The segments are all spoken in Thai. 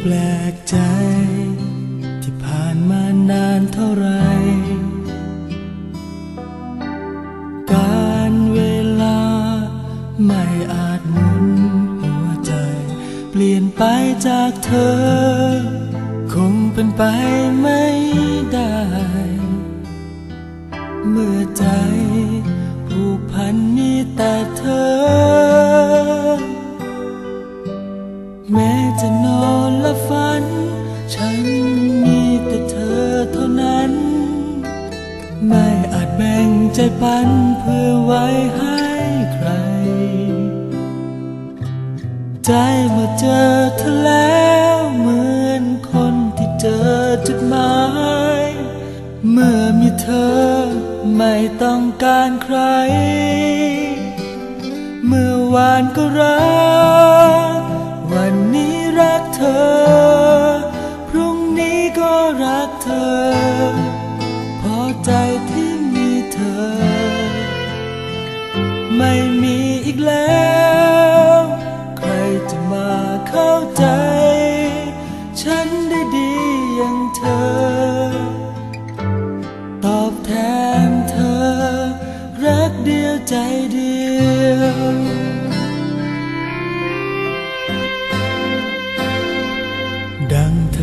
แปลกใจ ที่ผ่านมานานเท่าไร การเวลาไม่อาจหมุนหัวใจ เปลี่ยนไปจากเธอ คงเป็นไปไม่ได้ เมื่อใจผูกพันมีแต่เธอ แม้จะนอน และฝัน ฉันมีแต่เธอเท่านั้น ไม่อาจแบ่งใจปันเพื่อไว้ให้ใคร ใจเมื่อเจอเธอแล้วเหมือนคนที่เจอจุดหมาย เมื่อมีเธอไม่ต้องการใคร เมื่อวานก็รัก วันนี้รักเธอ พรุ่งนี้ก็รักเธอ พอใจที่มีเธอ ไม่มีอีกแล้ว ใครจะมาเข้าใจ ฉันได้ดีอย่างเธอ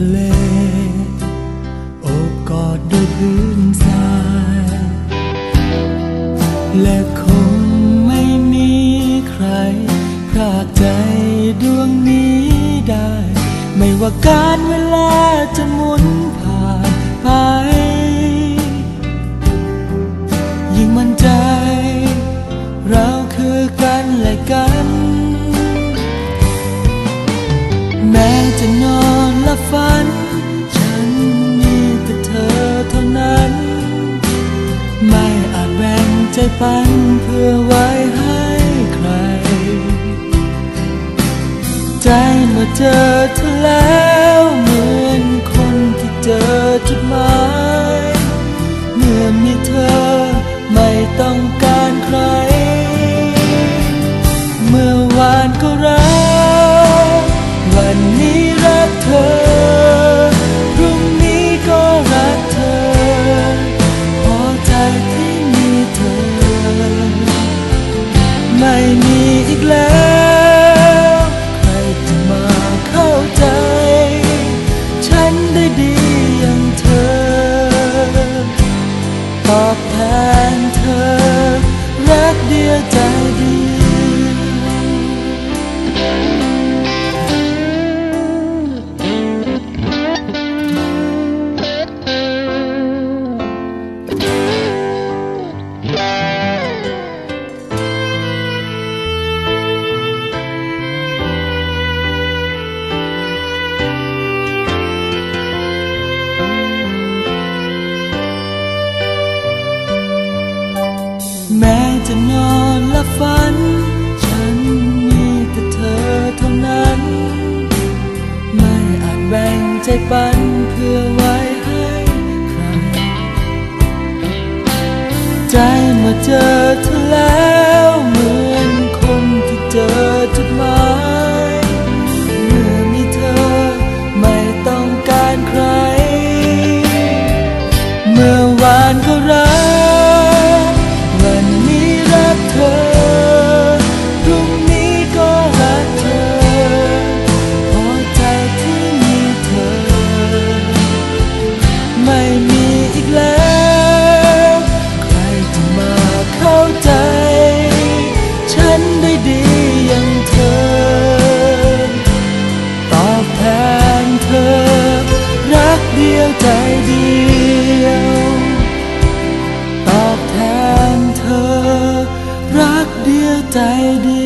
เลโอบกอดด้วยพื้นทราย และคงไม่มีใครพรากใจดวงนี้ได้ ไม่ว่าการเวลาจะหมุนผ่านไป ยิ่งมั่นใจ เราคือกันและกัน ปันเพื่อไว้ให้ใคร ใจมาเจอเธอแล้วเหมือนคนที่เจอจุดหมาย เมื่อมีเธอไม่ต้องการ อีกแล้ว ใครจะมาเข้าใจ ฉันได้ดีอย่างเธอตอบแท ฝัน ฉันมีแต่เธอเท่านั้น ไม่อาจแบ่งใจปันเพื่อไว้ให้ใคร ใจ ใจดี